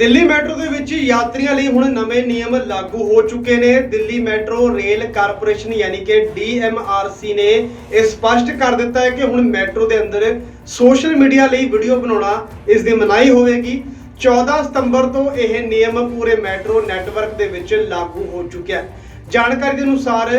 Delhi metro ਦੇ ਵਿੱਚ ਯਾਤਰੀਆਂ ਲਈ ਹੁਣ ਨਵੇਂ ਨਿਯਮ ਲਾਗੂ ਹੋ ਚੁੱਕੇ ਨੇ। ਦਿੱਲੀ ਮੈਟਰੋ, ਰੇਲ ਕਾਰਪੋਰੇਸ਼ਨ ਯਾਨੀ ਕਿ DMRC ਨੇ ਇਹ ਸਪਸ਼ਟ ਕਰ ਦਿੱਤਾ ਹੈ ਕਿ ਹੁਣ ਮੈਟਰੋ ਦੇ ਅੰਦਰ ਸੋਸ਼ਲ ਮੀਡੀਆ ਲਈ ਵੀਡੀਓ ਬਣਾਉਣਾ ਇਸ ਦੀ ਮਨਾਹੀ ਹੋਵੇਗੀ। 14 ਸਤੰਬਰ ਤੋਂ ਇਹ ਨਿਯਮ ਪੂਰੇ ਮੈਟਰੋ ਨੈਟਵਰਕ ਦੇ ਵਿੱਚ ਲਾਗੂ ਹੋ ਚੁੱਕਿਆ ਹੈ। ਜਾਣਕਾਰੀ ਦੇ ਅਨੁਸਾਰ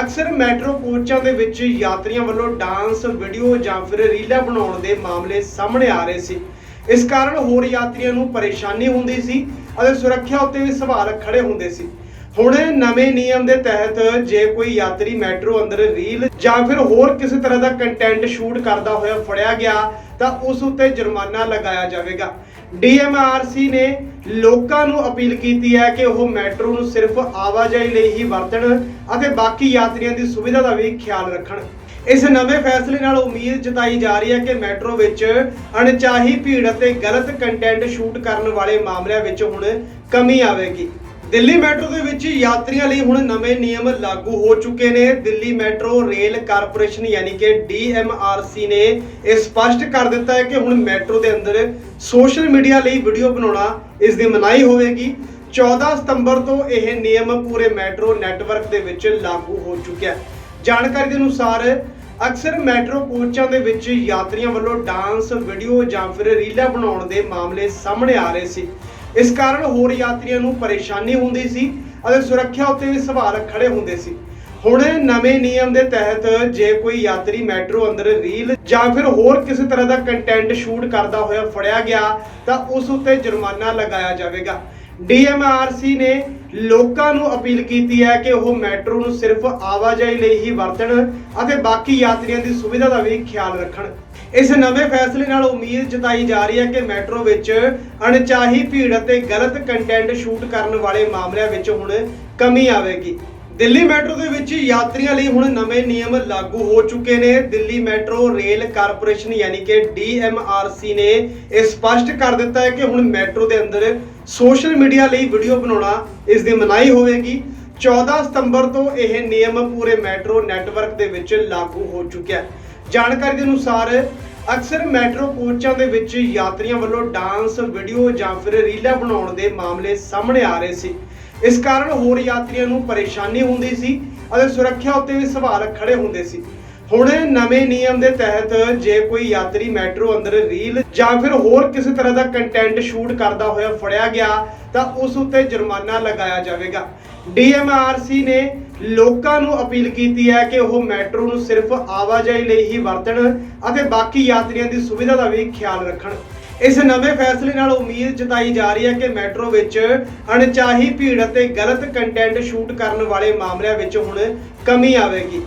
ਅਕਸਰ ਮੈਟਰੋ ਕੋਚਾਂ ਦੇ ਵਿੱਚ ਯਾਤਰੀਆਂ ਵੱਲੋਂ ਡਾਂਸ, ਵੀਡੀਓ ਜਾਂ ਫਿਰ ਰੀਲਾਂ ਬਣਾਉਣ ਦੇ ਮਾਮਲੇ ਸਾਹਮਣੇ ਆ ਰਹੇ ਸੀ। ਇਸ ਕਾਰਨ ਹੋਰ ਯਾਤਰੀਆਂ ਨੂੰ ਪਰੇਸ਼ਾਨੀ ਹੁੰਦੀ ਸੀ ਅਤੇ ਸੁਰੱਖਿਆ ਉੱਤੇ ਵੀ ਸਵਾਲ ਖੜੇ ਹੁੰਦੇ ਸੀ। ਹੁਣ ਨਵੇਂ ਨਿਯਮ ਦੇ ਤਹਿਤ ਜੇ ਕੋਈ ਯਾਤਰੀ ਮੈਟਰੋ ਅੰਦਰ ਰੀਲ ਜਾਂ ਫਿਰ ਹੋਰ ਕਿਸੇ ਤਰ੍ਹਾਂ ਦਾ ਕੰਟੈਂਟ ਸ਼ੂਟ ਕਰਦਾ ਹੋਇਆ ਫੜਿਆ ਗਿਆ, ਤਾਂ ਉਸ ਉੱਤੇ ਜੁਰਮਾਨਾ ਲਗਾਇਆ ਜਾਵੇਗਾ। DMRC ਨੇ ਲੋਕਾਂ ਨੂੰ ਅਪੀਲ ਕੀਤੀ ਹੈ ਕਿ ਉਹ ਮੈਟਰੋ ਨੂੰ ਸਿਰਫ ਆਵਾਜਾਈ ਲਈ ਹੀ ਵਰਤਣ ਅਤੇ ਬਾਕੀ ਯਾਤਰੀਆਂ ਦੀ ਸੁਵਿਧਾ ਦਾ ਵੀ ਖਿਆਲ ਰੱਖਣ। ਇਸ ਨਵੇਂ ਫੈਸਲੇ ਨਾਲ ਉਮੀਦ ਜਤਾਈ ਜਾ ਰਹੀ ਹੈ ਕਿ ਮੈਟਰੋ ਵਿੱਚ ਅਣਚਾਹੀ ਭੀੜ ਅਤੇ ਗਲਤ ਕੰਟੈਂਟ ਸ਼ੂਟ ਕਰਨ ਵਾਲੇ ਮਾਮਲਿਆਂ ਵਿੱਚ ਹੁਣ ਕਮੀ ਆਵੇਗੀ। ਦਿੱਲੀ ਮੈਟਰੋ ਦੇ ਵਿੱਚ ਯਾਤਰੀਆਂ ਲਈ ਹੁਣ ਨਵੇਂ ਨਿਯਮ ਲਾਗੂ ਹੋ ਚੁੱਕੇ ਨੇ। ਦਿੱਲੀ ਮੈਟਰੋ ਰੇਲ ਕਾਰਪੋਰੇਸ਼ਨ ਯਾਨੀ ਕਿ DMRC ਨੇ ਇਹ ਸਪਸ਼ਟ ਕਰ ਦਿੱਤਾ ਹੈ ਕਿ ਹੁਣ ਮੈਟਰੋ ਦੇ ਅੰਦਰ ਸੋਸ਼ਲ ਮੀਡੀਆ ਲਈ ਵੀਡੀਓ ਬਣਾਉਣਾ ਇਸ ਦੀ ਮਨਾਹੀ ਹੋਵੇਗੀ। 14 ਸਤੰਬਰ ਤੋਂ ਇਹ ਨਿਯਮ ਪੂਰੇ ਮੈਟਰੋ ਨੈਟਵਰਕ ਦੇ ਵਿੱਚ ਲਾਗੂ ਹੋ ਚੁੱਕਿਆ ਹੈ। ਜਾਣਕਾਰੀ ਦੇ ਅਨੁਸਾਰ ਅਕਸਰ ਮੈਟਰੋ ਕੋਚਾਂ ਦੇ ਵਿੱਚ ਯਾਤਰੀਆਂ ਵੱਲੋਂ ਡਾਂਸ, ਵੀਡੀਓ ਜਾਂ ਫਿਰ ਰੀਲਾਂ ਬਣਾਉਣ ਦੇ ਮਾਮਲੇ ਸਾਹਮਣੇ ਆ ਰਹੇ ਸੀ। ਇਸ ਕਾਰਨ ਹੋਰ ਯਾਤਰੀਆਂ ਨੂੰ ਪਰੇਸ਼ਾਨੀ ਹੁੰਦੀ ਸੀ ਅਤੇ ਸੁਰੱਖਿਆ ਉੱਤੇ ਵੀ ਸਵਾਲ ਖੜੇ ਹੁੰਦੇ ਸੀ। ਹੁਣ ਨਵੇਂ ਨਿਯਮ ਦੇ ਤਹਿਤ ਜੇ ਕੋਈ ਯਾਤਰੀ ਮੈਟਰੋ ਅੰਦਰ ਰੀਲ ਜਾਂ ਫਿਰ ਹੋਰ ਕਿਸੇ ਤਰ੍ਹਾਂ ਦਾ ਕੰਟੈਂਟ ਸ਼ੂਟ ਕਰਦਾ ਹੋਇਆ ਫੜਿਆ ਗਿਆ ਤਾਂ ਉਸ ਉੱਤੇ ਜੁਰਮਾਨਾ ਲਗਾਇਆ ਜਾਵੇਗਾ। DMRC ਨੇ ਲੋਕਾਂ ਨੂੰ ਅਪੀਲ ਕੀਤੀ ਹੈ ਕਿ ਉਹ ਮੈਟਰੋ ਨੂੰ ਸਿਰਫ ਆਵਾਜਾਈ ਲਈ ਹੀ ਵਰਤਣ ਅਤੇ ਬਾਕੀ ਯਾਤਰੀਆਂ ਦੀ ਸੁਵਿਧਾ ਦਾ ਵੀ ਖਿਆਲ ਰੱਖਣ। ਇਸ ਨਵੇਂ ਫੈਸਲੇ ਨਾਲ ਉਮੀਦ ਜਤਾਈ ਜਾ ਰਹੀ ਹੈ ਕਿ ਮੈਟਰੋ ਵਿੱਚ ਅਣਚਾਹੀ ਭੀੜ ਅਤੇ ਗਲਤ ਕੰਟੈਂਟ ਸ਼ੂਟ ਕਰਨ ਵਾਲੇ ਮਾਮਲਿਆਂ ਵਿੱਚ ਹੁਣ ਕਮੀ ਆਵੇਗੀ। ਦਿੱਲੀ ਮੈਟਰੋ ਦੇ ਵਿੱਚ ਯਾਤਰੀਆਂ ਲਈ ਹੁਣ ਨਵੇਂ ਨਿਯਮ ਲਾਗੂ ਹੋ ਚੁੱਕੇ ਨੇ। ਦਿੱਲੀ ਮੈਟਰੋ ਰੇਲ ਕਾਰਪੋਰੇਸ਼ਨ ਯਾਨੀ ਕਿ DMRC ਨੇ ਇਹ ਸਪਸ਼ਟ ਕਰ ਦਿੱਤਾ ਹੈ ਕਿ ਹੁਣ ਮੈਟਰੋ ਦੇ ਅੰਦਰ ਸੋਸ਼ਲ ਮੀਡੀਆ ਲਈ ਵੀਡੀਓ ਬਣਾਉਣਾ ਇਸ ਦੀ ਮਨਾਹੀ ਹੋਵੇਗੀ। 14 ਸਤੰਬਰ ਤੋਂ ਇਹ ਨਿਯਮ ਪੂਰੇ ਮੈਟਰੋ ਨੈਟਵਰਕ ਦੇ ਵਿੱਚ ਲਾਗੂ ਹੋ ਚੁੱਕਿਆ ਹੈ। ਜਾਣਕਾਰੀ ਦੇ ਅਨੁਸਾਰ ਅਕਸਰ ਮੈਟਰੋ ਕੋਚਾਂ ਦੇ ਵਿੱਚ ਯਾਤਰੀਆਂ ਵੱਲੋਂ ਡਾਂਸ, ਵੀਡੀਓ ਜਾਂ ਫਿਰ ਰੀਲਾਂ ਬਣਾਉਣ ਦੇ ਮਾਮਲੇ ਸਾਹਮਣੇ ਆ ਰਹੇ ਸੀ। ਇਸ ਕਾਰਨ ਹੋਰ ਯਾਤਰੀਆਂ ਨੂੰ ਪਰੇਸ਼ਾਨੀ ਹੁੰਦੀ ਸੀ ਅਤੇ ਸੁਰੱਖਿਆ ਉੱਤੇ ਵੀ ਸਵਾਲ ਖੜੇ ਹੁੰਦੇ ਸੀ। ਹੁਣ ਨਵੇਂ ਨਿਯਮ ਦੇ ਤਹਿਤ ਜੇ ਕੋਈ ਯਾਤਰੀ ਮੈਟਰੋ ਅੰਦਰ ਰੀਲ ਜਾਂ ਫਿਰ ਹੋਰ ਕਿਸੇ ਤਰ੍ਹਾਂ ਦਾ ਕੰਟੈਂਟ ਸ਼ੂਟ ਕਰਦਾ ਹੋਇਆ ਫੜਿਆ ਗਿਆ, ਤਾਂ ਉਸ ਉੱਤੇ ਜੁਰਮਾਨਾ ਲਗਾਇਆ ਜਾਵੇਗਾ। DMRC ਨੇ ਲੋਕਾਂ ਨੂੰ ਅਪੀਲ ਕੀਤੀ ਹੈ ਕਿ ਉਹ ਮੈਟਰੋ ਨੂੰ ਸਿਰਫ ਆਵਾਜਾਈ ਲਈ ਹੀ ਵਰਤਣ ਅਤੇ ਬਾਕੀ ਯਾਤਰੀਆਂ ਦੀ ਸੁਵਿਧਾ ਦਾ ਵੀ ਖਿਆਲ ਰੱਖਣ। ਇਸ ਨਵੇਂ ਫੈਸਲੇ ਨਾਲ ਉਮੀਦ ਜਤਾਈ ਜਾ ਰਹੀ ਹੈ ਕਿ ਮੈਟਰੋ ਵਿੱਚ ਅਣਚਾਹੀ ਭੀੜ ਅਤੇ ਗਲਤ ਕੰਟੈਂਟ ਸ਼ੂਟ ਕਰਨ ਵਾਲੇ ਮਾਮਲਿਆਂ ਵਿੱਚ ਹੁਣ ਕਮੀ ਆਵੇਗੀ।